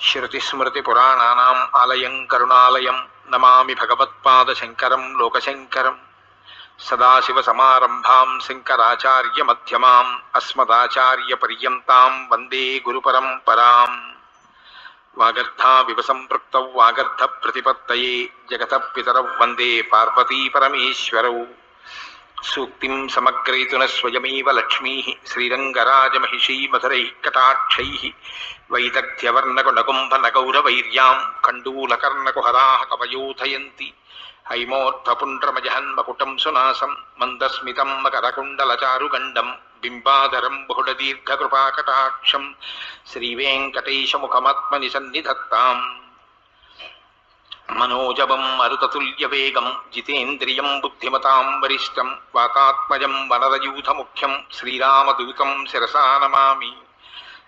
శృతిస్మృతిపురాణానాम् ఆలయం కరుణాలయం నమామి భగవత్పాదశంకరం లోకశంకరం సదాశివసమారంభాం శంకరాచార్యమధ్యమాम् అస్మదాచార్యపర్యంతాం వందే గురుపరంపరాం వాగర్ధావివ సంపృక్త వాగర్ధ ప్రతిపత్తయే జగత పితరౌ వందే పార్వతీపరమేశ్వరౌ సూక్తిం సమగ్రయతున స్వయమేవ లక్ష్మీ శ్రీరంగరాజమహిషీ మధురైः కటాక్షైः వైదగ్ధ్యవర్ణకునకుంభనగౌరవైర్యాం కండూలకర్ణకుహరాः కవయోధయంతి హైమోర్ధపుండ్రమజహన్మకుటం సునాసం మందస్మితం మకరకుండలచారుగండం బింబాధరం బహుళదీర్ఘకృపాకటాక్షం శ్రీవేంకటేశముఖమాత్మని సన్నిధత్తాం మనోజవం మరుతతుల్యవేగం జితేంద్రియం బుద్ధిమతాం వరిష్టం వాతాత్మజం వనరయూథముఖ్యం శ్రీరామదూతం శిరసా నమామి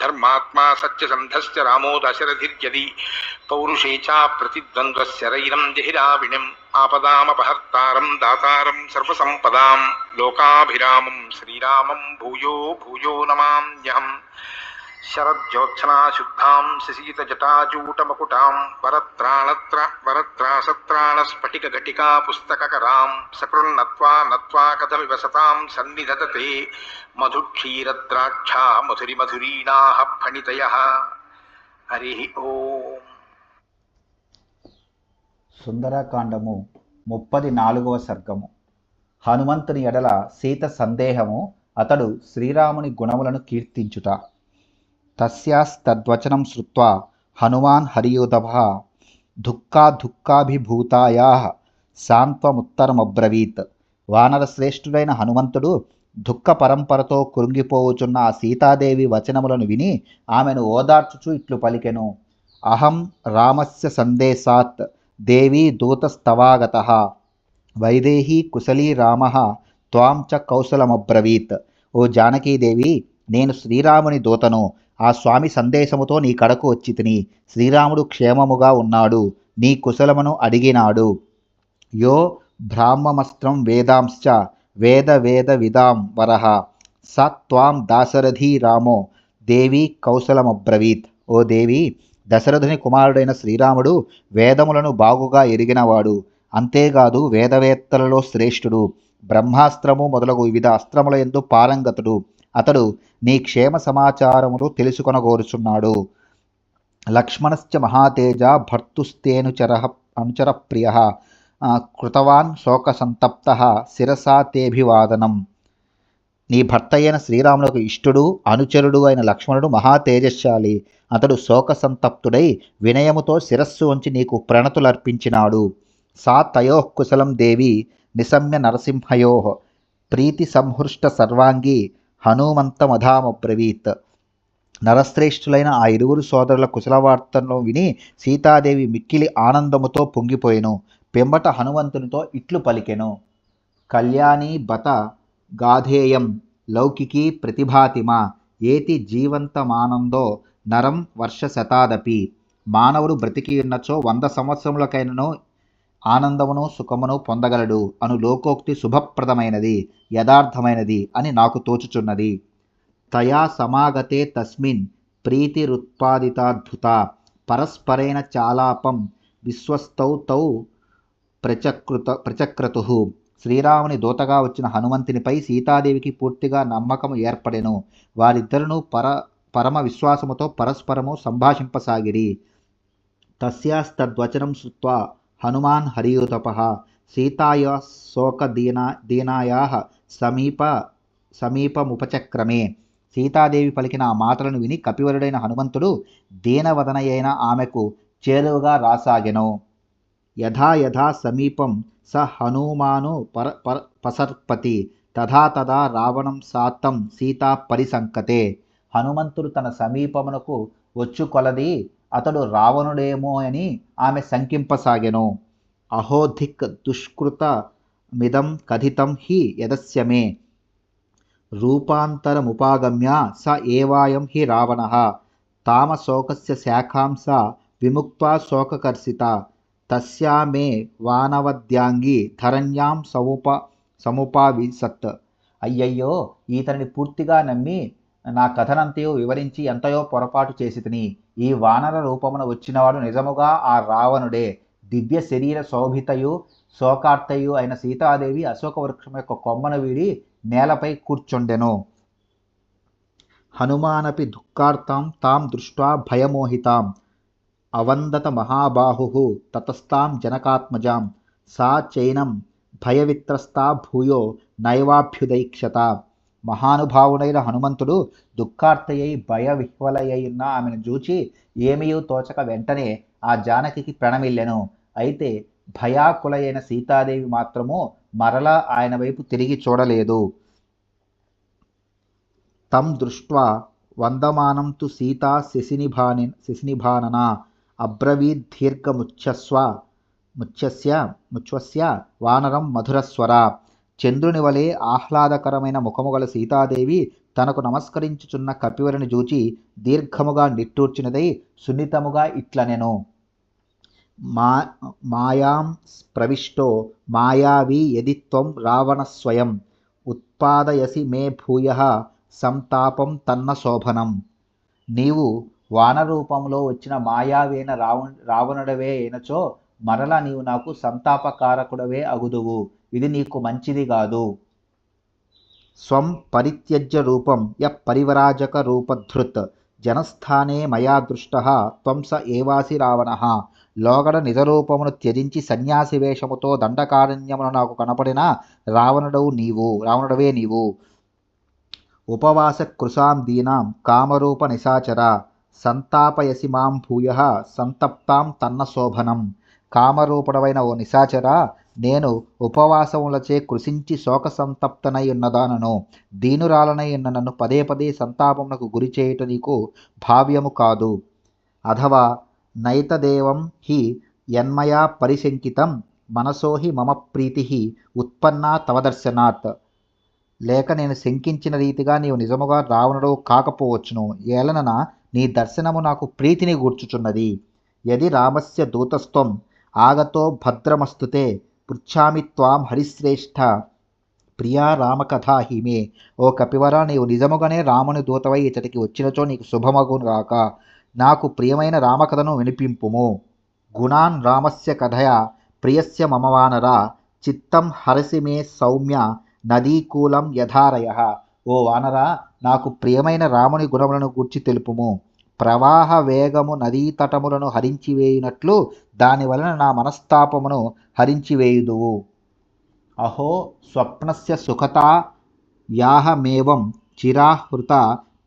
धर्मात्मा सत्यसन्धस्य रामो दशरथिर्यदि पौरुषे च प्रतिद्वन्द्वस्य रैरं जहिराविणिम्, आपदामपहर्तारं, दातारं सर्वसम्पदां लोकाभिरामं, श्रीरामं भूयो भूयो नमाम्यहम्। శరజ్యోత్సనాశుద్ధాం శశీతజటాజూటమకుటాం వరత్రాణత్ర వరత్రాసత్రాణ స్ఫటిక ఘటికా పుస్తకరాం సకృన్నత్వా నత్వా కథమివ సతాం సన్నిధతతే మధుక్షీరద్రాక్షా మధురి మధురీణాః ఫణితయః హరి ఓం. సుందరకాండము ముప్పది నాలుగవ సర్గము. హనుమంతుని ఎడల సీత సందేహము అతడు శ్రీరాముని గుణములను కీర్తించుట. తస్యాస్తద్వచనం శ్రుత్వా హనుమాన్ హరియోధభ దుఃఖాదుఃఖాభిభూతాయా సాంత్వముత్తరమబ్రవీత్ వానరశ్రేష్ఠుడైన హనుమంతుడు దుఃఖ పరంపరతో కృంగిపోవుచున్న ఆ సీతాదేవి వచనములను విని ఆమెను ఓదార్చుచు ఇట్లు పలికెను. అహం రామస్య సందేశాత్ దేవీ దూతస్తవాగత వైదేహీ కుశలీ రామ త్వాం చ కౌశలమబ్రవీత్. ఓ జానకీదేవి నేను శ్రీరాముని దూతను ఆ స్వామి సందేశముతో నీ కడకు వచ్చి తిని. శ్రీరాముడు క్షేమముగా ఉన్నాడు. నీ కుశలమును అడిగినాడు. యో బ్రాహ్మమస్త్రం వేదాంశ్చ వేద వేద విదాం వరహ స త్వాం దాశరథీ రామో. దేవి కౌశలమబ్రవీత్. ఓ దేవి దశరథుని కుమారుడైన శ్రీరాముడు వేదములను బాగుగా ఎరిగినవాడు. అంతేకాదు వేదవేత్తలలో శ్రేష్ఠుడు. బ్రహ్మాస్త్రము మొదలగు వివిధ అస్త్రముల ఎందు పారంగతుడు. అతడు నీ క్షేమ సమాచారములు తెలుసుకొనగోరుచున్నాడు. లక్ష్మణశ్చ మహాతేజ భర్తుస్తేనుచర అనుచర ప్రియ కృతవాన్ శోక సంతప్త శిరసా తేభివాదనం. నీ భర్త అయిన శ్రీరాములకు ఇష్టుడు అనుచరుడు అయిన లక్ష్మణుడు మహాతేజశాలి. అతడు శోక సంతప్తుడై వినయముతో శిరస్సు ఉంచి నీకు ప్రణతులర్పించినాడు. సా తయోః కుశలం దేవి నిశమ్య నరసింహయో. ప్రీతి సంహృష్ట సర్వాంగి హనుమంతమధామబ్రవీత్ నరశ్రేష్ఠులైన ఆ ఇరువురు సోదరుల కుశలవార్తను విని సీతాదేవి మిక్కిలి ఆనందముతో పొంగిపోయెను. పెంబట హనుమంతునితో ఇట్లు పలికెను. కళ్యాణి బత గాధేయం లౌకికీ ప్రతిభాతిమ ఏతి జీవంతమానందో నరం వర్ష శతాదపి మానవుడు బ్రతికి ఉన్నచో వంద సంవత్సరములకైనను ఆనందమును సుఖమును పొందగలడు అను లోకోక్తి శుభప్రదమైనది యథార్థమైనది అని నాకు తోచుచున్నది. తయా సమాగతే తస్మిన్ ప్రీతిరుత్పాదితాద్భుత పరస్పరేణ చాలాపం విశ్వస్తౌ తౌ ప్రచకృత ప్రచక్రతు. శ్రీరాముని దూతగా వచ్చిన హనుమంతునిపై సీతాదేవికి పూర్తిగా నమ్మకం ఏర్పడెను. వారిద్దరును పర పరమ విశ్వాసముతో పరస్పరము సంభాషింపసాగిరి. తస్యాస్తద్వచనం శృత్వా హనుమాన్ హరియుతప సీతాయ శోకదీనా దీనాయా సమీప సమీపముపచక్రమే. సీతాదేవి పలికిన ఆ మాటలను విని కపివరుడైన హనుమంతుడు దీనవదనయైన ఆమెకు చేరువగా రాసాగెను. యథా యథా సమీపం స హనుమాను పర పర పసర్పతి. తథా తథా రావణం సాత్తం సీతా పరిసంకతే. హనుమంతుడు తన సమీపమునకు వచ్చు కొలది అతడు రావణుడేమో అని ఆమె శంకింపసాగెను. అహోధిక్ దుష్కృత మిదం కథితం హి యదస్యమే. రూపాంతరముపాగమ్య స ఏవాయం హి రావణ. తామశోకస్య శాఖాం స శోకకర్షిత. తస్యా మే వానవద్యాంగి ధరణ్యాం సముప సముపావిసత్ అయ్యయ్యో ఈతనిని పూర్తిగా నమ్మి నా కథనంతయో వివరించి ఎంతయో పొరపాటు చేసి తిని ఈ వానర రూపమున వచ్చినవాడు నిజముగా ఆ రావణుడే. దివ్య శరీర శోభితయు శోకార్తయు అయిన సీతాదేవి అశోక వృక్షం యొక్క కొమ్మను వీడి నేలపై కూర్చుండెను. హనుమానపి దుఃఖార్తాం తాం దృష్ట్వా భయమోహితాం. అవందత మహాబాహు తతస్తాం జనకాత్మజాం. సా చైనం భయవిత్రస్తా భూయో నైవాభ్యుదైక్షత మహానుభావుడైన హనుమంతుడు దుఃఖార్తయ్యై భయ విహ్వలయ్యున్న ఆమెను చూచి ఏమీయూ తోచక వెంటనే ఆ జానకికి ప్రణమిల్లెను. అయితే భయాకులైన సీతాదేవి మాత్రము మరలా ఆయన వైపు తిరిగి చూడలేదు. తం దృష్ట్వా వందమానం తు సీతా శశినిభాని శశినిభానన అబ్రవీద్దీర్ఘముచ్చస్వ ముచ్చస్య ముచ్వస్య వానరం మధురస్వర. చంద్రుని వలె ఆహ్లాదకరమైన ముఖము గల సీతాదేవి తనకు నమస్కరించుచున్న కపివరిని చూచి దీర్ఘముగా నిట్టూర్చినదై సున్నితముగా ఇట్లనెను. మా మాయాం ప్రవిష్టో మాయావి యది త్వం రావణస్వయం ఉత్పాదయసి మే భూయ సంతాపం తన్న శోభనం. నీవు వానరూపంలో వచ్చిన మాయావేన రావణుడవే అయినచో మరల నీవు నాకు సంతాపకారకుడవే అగుదువు. ఇది నీకు మంచిది కాదు. స్వం పరిత్యజ్య రూపం య పరివరాజక రూపధృత్ జనస్థానే మయా దృష్ట త్వం స ఏవాసి రావణ. లోగడ నిజరూపమును త్యజించి సన్యాసి వేషముతో దండకారణ్యమును నాకు కనపడిన రావణుడవు నీవు రావణుడవే నీవు. ఉపవాస కృషాం దీనాం కామరూప నిశాచర సంతాపయసి మాం భూయ సంతప్తాం తన్న శోభనం. కామరూపుడవైన ఓ నిశాచర నేను ఉపవాసములచే కృషించి శోక సంతప్తనై ఉన్నదానను దీనురాలనై ఉన్న నన్ను పదే పదే సంతాపమునకు గురి చేయుట నీకు భావ్యము కాదు. అథవా నైతదేవం హి యన్మయా పరిశంకితం మనసో హి మమ ప్రీతి ఉత్పన్నా తవ దర్శనాత్. లేక నేను శంకించిన రీతిగా నీవు నిజముగా రావణుడు కాకపోవచ్చును ఏలనన నీ దర్శనము నాకు ప్రీతిని గూర్చుచున్నది. యది రామస్య దూతస్త్వం ఆగతో భద్రమస్తుతే పృచ్ఛామి త్వాం హరిశ్రేష్ఠ. ప్రియా రామకథా హిమే ఓ కపివర నీవు నిజముగానే రాముని దూతవై ఇతడికి వచ్చినచో నీకు శుభమగుగాక నాకు ప్రియమైన రామకథను వినిపింపుము. గుణాన్ రామస్య కథయ ప్రియస్య మమ వానర. చిత్తం హరసి మే సౌమ్య నదీకూలం యథారయ. ఓ వానర నాకు ప్రియమైన రాముని గుణములను గూర్చి తెలుపుము. ప్రవాహ వేగము నదీ తటములను హరించివేయునట్లు దాని వలన నా మనస్తాపమును హరించివేయుదువు అహో స్వప్నస్య సుఖత యాహమేవం చిరాహృత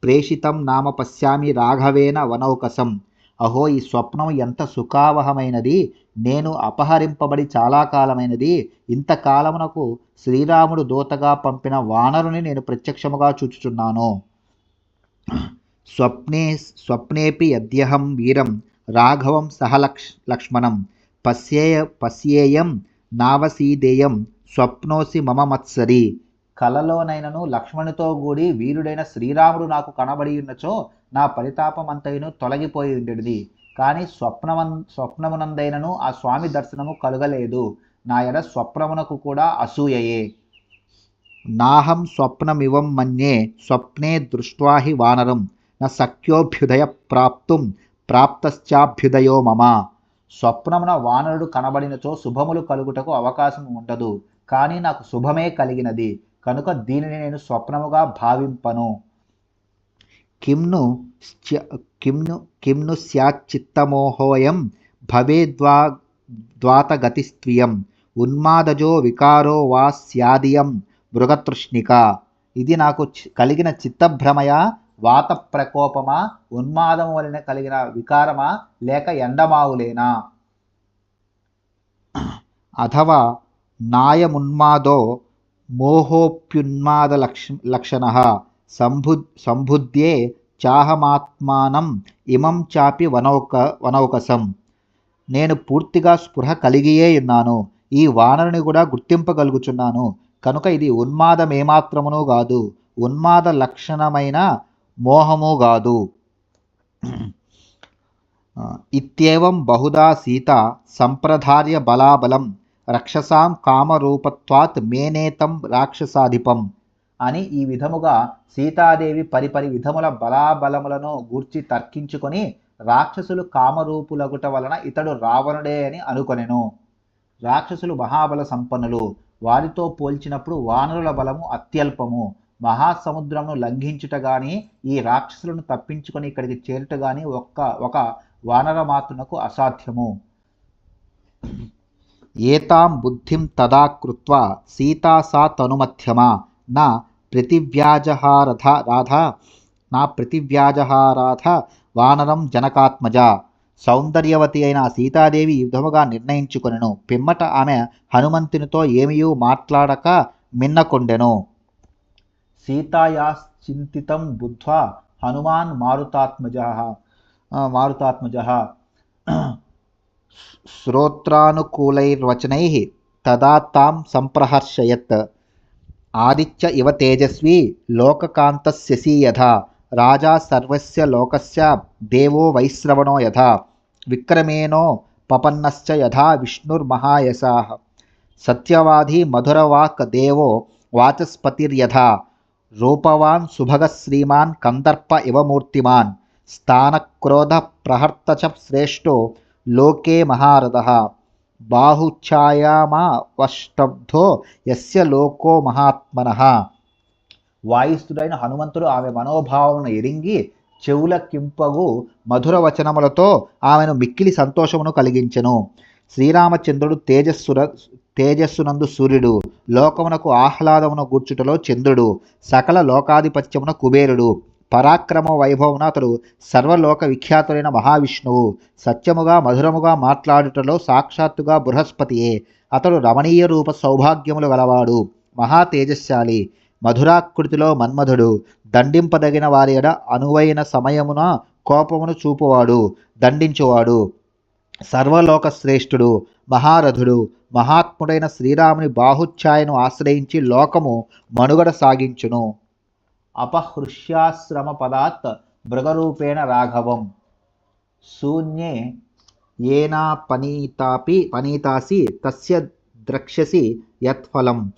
ప్రేషితం నామ పశ్యామి రాఘవేన వనౌకసం అహో ఈ స్వప్నం ఎంత సుఖావహమైనది నేను అపహరింపబడి చాలా కాలమైనది ఇంతకాలమునకు శ్రీరాముడు దూతగా పంపిన వానరుని నేను ప్రత్యక్షముగా చూచుచున్నాను. స్వప్నే స్వప్నేపి యద్యహం వీరం రాఘవం సహలక్ష్ లక్ష్మణం పశ్యేయ పశ్యేయం నావసీదేయం స్వప్నోసి మమ మత్సరి. కలలోనైనను లక్ష్మణుతో కూడి వీరుడైన శ్రీరాముడు నాకు కనబడి ఉన్నచో నా పరితాపమంతైను తొలగిపోయి ఉండేది కానీ స్వప్నమన్ స్వప్నమునందైనను ఆ స్వామి దర్శనము కలుగలేదు. నా ఎడ స్వప్నమునకు కూడా అసూయయే. నాహం స్వప్నమివం మన్యే స్వప్నే దృష్ట్వాహి వానరం. నా సఖ్యోభ్యుదయ ప్రాప్తుం ప్రాప్తశ్చాభ్యుదయో మమ. స్వప్నమున వానరుడు కనబడినచో శుభములు కలుగుటకు అవకాశం ఉండదు. కానీ నాకు శుభమే కలిగినది. కనుక దీనిని నేను స్వప్నముగా భావింపను. కిమ్ను కిమ్ను కిమ్ను స్యాచ్చిత్తమోహోయం భవేద్వా ద్వాతగతిస్త్వియం. ఉన్మాదజో వికారో వా స్యాదియం మృగతృష్ణిక. ఇది నాకు చి- కలిగిన చిత్తభ్రమయ? వాత ప్రకోపమా ఉన్మాదం వలన కలిగిన వికారమా లేక ఎండమావులేనా? అథవా నాయమున్మాదో మోహోప్యున్మాద లక్ష లక్షణ. సంబు సంబుద్ధ్యే చాహమాత్మానం ఇమం చాపి వనౌక వనౌకసం. నేను పూర్తిగా స్పృహ కలిగియే ఉన్నాను. ఈ వానరుని కూడా గుర్తింపగలుగుచున్నాను. కనుక ఇది ఉన్మాదమేమాత్రమును కాదు. ఉన్మాద లక్షణమైన మోహము కాదు ఇత్యేవం బహుదా సీత సంప్రధార్య బలాబలం రక్షసాం కామరూపత్వాత్ మేనేతం రాక్షసాధిపం అని ఈ విధముగా సీతాదేవి పరిపరి విధముల బలాబలములను గూర్చి తర్కించుకొని రాక్షసులు కామరూపులగుట వలన ఇతడు రావణుడే అని అనుకొనెను. రాక్షసులు మహాబల సంపన్నులు వారితో పోల్చినప్పుడు వానరుల బలము అత్యల్పము. మహాసముద్రమును లంఘించుట గాని ఈ రాక్షసులను తప్పించుకొని ఇక్కడికి చేరుట గాని ఒక్క ఒక వానర మాతునకు అసాధ్యము. ఏతాం బుద్ధిం తదా కృత్వా సీతా సా తనుమధ్యమా నా ప్రతివ్యాజహారథ రాధ నా ప్రతివ్యాజహారాధ వానరం జనకాత్మజ. సౌందర్యవతి అయిన సీతాదేవి యుద్ధముగా విధముగా నిర్ణయించుకొనెను. పిమ్మట ఆమె హనుమంతునితో ఏమియూ మాట్లాడక మిన్నకొండెను. सीतायाश्चिन्तितं बुद्ध्वा हनुमान मारुतात्मज। मारुतात्मज। श्रोत्रानुकूलैर्वचनैः तदा तां संप्रहर्षयत आदित्य इव तेजस्वी लोककान्तस्यसि यथा, राजा सर्वस्य लोकस्य देवो वैश्रवणो यथा, विक्रमेणो पपन्नश्च यथा विष्णुर्महायसाः। सत्यवादी मधुरवाक् देवो वाचस्पतिर्यथा రూపవాన్ సుభగ శ్రీమాన్ కందర్ప ఇవ మూర్తిమాన్ స్థానక్రోధ ప్రహర్త చ శ్రేష్టో లోకే మహారథ బాహుఛాయామావష్టబ్ధో యస్య లోకో మహాత్మన వాయుస్తుడైన హనుమంతుడు ఆమె మనోభావమును ఎరింగి చెవుల కింపగు మధుర వచనములతో ఆమెను మిక్కిలి సంతోషమును కలిగించెను. శ్రీరామచంద్రుడు తేజస్సుర తేజస్సునందు సూర్యుడు లోకమునకు ఆహ్లాదమును గూర్చుటలో చంద్రుడు సకల లోకాధిపత్యమున కుబేరుడు పరాక్రమ వైభవమున అతడు సర్వలోక విఖ్యాతులైన మహావిష్ణువు సత్యముగా మధురముగా మాట్లాడుటలో సాక్షాత్తుగా బృహస్పతియే. అతడు రమణీయ రూప సౌభాగ్యములు గలవాడు మహా తేజస్శాలి మధురాకృతిలో మన్మధుడు దండింపదగిన వారి ఎడ అనువైన సమయమున కోపమును చూపువాడు దండించువాడు సర్వలోక శ్రేష్ఠుడు మహారథుడు. మహాత్ముడైన శ్రీరాముని బాహుఛాయను ఆశ్రయించి లోకము మనుగడ సాగించును. అపహృష్యాశ్రమ పదాత్ మృగరూపేణ రాఘవం. శూన్యే ఏనా పనీతాపి పనీతాసి తస్య ద్రక్ష్యసి యత్ఫలం.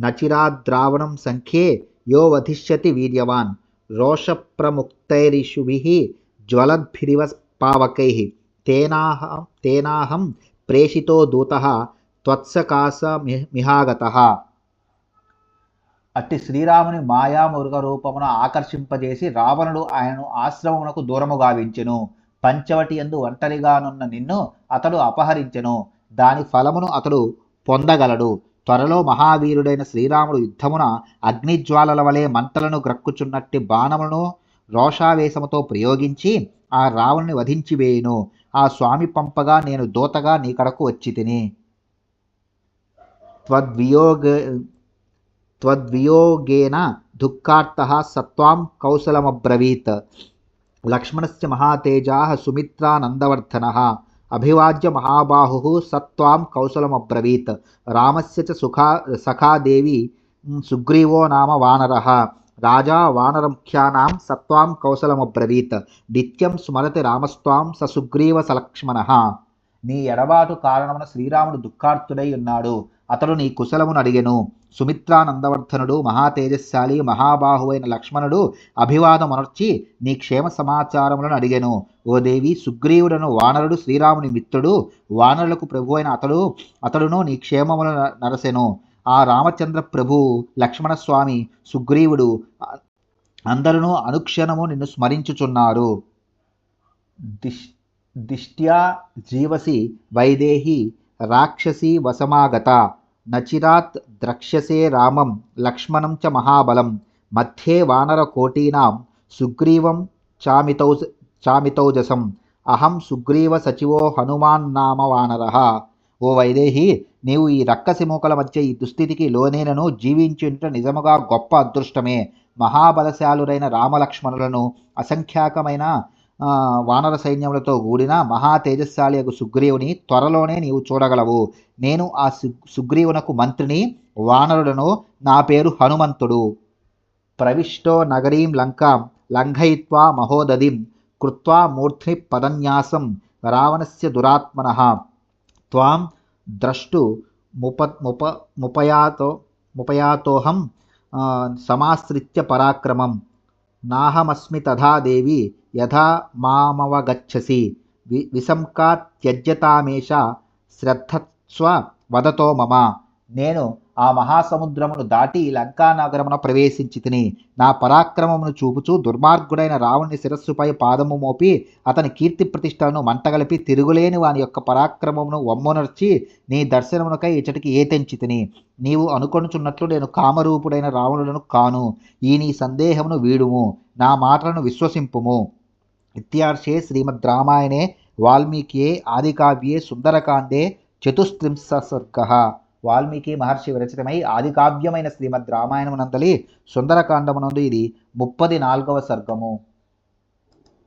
నచిరాద్రావణం సంఖ్యే యో వధిష్యతి వీర్యవాన్. రోషప్రముక్తైరిషుభి జ్వలద్భిరివ పావకై. తేనాహం తేనాహం ప్రేషితో దూత త్వత్సకాశ మిహాగత. అట్టి శ్రీరాముని మాయామృగ రూపమున ఆకర్షింపజేసి రావణుడు ఆయనను ఆశ్రమమునకు దూరము గావించెను. పంచవటి ఎందు ఒంటరిగానున్న నిన్ను అతడు అపహరించెను. దాని ఫలమును అతడు పొందగలడు. త్వరలో మహావీరుడైన శ్రీరాముడు యుద్ధమున అగ్నిజ్వాలల వలె మంటలను గ్రక్కుచున్నట్టి బాణములను రోషావేశముతో ప్రయోగించి ఆ రావణుని వధించివేయును. ఆ స్వామి పంపగా నేను దూతగా నీ కడకు వచ్చి తిని. త్వద్వియోగ త్వద్వియోగేన దుఃఖార్థ సత్వాం కౌశలమబ్రవీత్. లక్ష్మణస్య మహాతేజాः సుమిత్రానందవర్ధన. అభివాజ్య మహాబాహు సత్వాం కౌశలమబ్రవీత్. రామస్య చ సుఖా సఖాదేవి సుగ్రీవో నామ వానర. రాజా వానరముఖ్యానాం సత్వాం కౌశలమబ్రవీత్. నిత్యం స్మరతి రామస్వాం స సుగ్రీవ సలక్ష్మణ. నీ ఎడబాటు కారణమున శ్రీరాముడు దుఃఖార్తుడై ఉన్నాడు. అతడు నీ కుశలమును అడిగెను. సుమిత్రానందవర్ధనుడు మహాతేజశాలి మహాబాహువైన లక్ష్మణుడు అభివాదమునర్చి నీ క్షేమ సమాచారములను అడిగెను. ఓ దేవి సుగ్రీవుడను వానరుడు శ్రీరాముని మిత్రుడు వానరులకు ప్రభు అయిన అతడు అతడును నీ క్షేమములను న- నరసెను. ఆ రామచంద్ర ప్రభు లక్ష్మణస్వామి సుగ్రీవుడు అందరూ అనుక్షణము నిన్ను స్మరించుచున్నారు. దిష్ దిష్ట్యా జీవసి వైదేహి రాక్షసి వసమాగత నచిరాత్ ద్రక్ష్యసే రామం లక్ష్మణం చ మహాబలం. మధ్యే వానరకోటీనాం సుగ్రీవం చామితౌ చామితౌజసం. అహం సుగ్రీవ సచివో హనుమాన్ నామ వానరః. ఓ వైదేహి నీవు ఈ రక్కసి మూకల మధ్య ఈ దుస్థితికి లోనేనను జీవించుట నిజముగా గొప్ప అదృష్టమే. మహాబలశాలురైన రామలక్ష్మణులను అసంఖ్యాకమైన వానర సైన్యములతో కూడిన మహా తేజస్శాలి యొక్క సుగ్రీవుని త్వరలోనే నీవు చూడగలవు. నేను ఆ సు సుగ్రీవునకు మంత్రిని వానరుడను నా పేరు హనుమంతుడు. ప్రవిష్టో నగరీం లంకాం లంఘయిత్వా మహోదధిం కృత్వా మూర్ధ్ని పదన్యాసం రావణస్య దురాత్మనః. త్వాం ద్రష్టు ముప ముప ముపయాతో ముపయాతోహం సమాశ్రిత్య పరాక్రమం నాహమస్మి తథా దేవి యథా మామవగచ్చసి వి విసంకా త్యజ్యతామేష శ్రద్ధస్వ వదతో మమ నేను ఆ మహాసముద్రమును దాటి లంకా నగరమున ప్రవేశించి తిని నా పరాక్రమమును చూపుచూ దుర్మార్గుడైన రావణుని శిరస్సుపై పాదము మోపి అతని కీర్తి ప్రతిష్టలను మంటగలిపి తిరుగులేని వాని యొక్క పరాక్రమమును వమ్మునర్చి నీ దర్శనమునకై ఇచ్చటికి ఏ తెంచి తిని నీవు అనుకొనుచున్నట్లు నేను కామరూపుడైన రావణులను కాను. ఈ నీ సందేహమును వీడుము. నా మాటలను విశ్వసింపుము. ఇత్యార్షే శ్రీమద్ రామాయణే వాల్మీకియే ఆదికావ్యే సుందరకాండే చతుస్త్రింశ సర్గ. వాల్మీకి మహర్షి విరచితమై ఆదికావ్యమైన శ్రీమద్ రామాయణమునందలి సుందరకాండమునందు ఇది ముప్పది నాలుగవ సర్గము.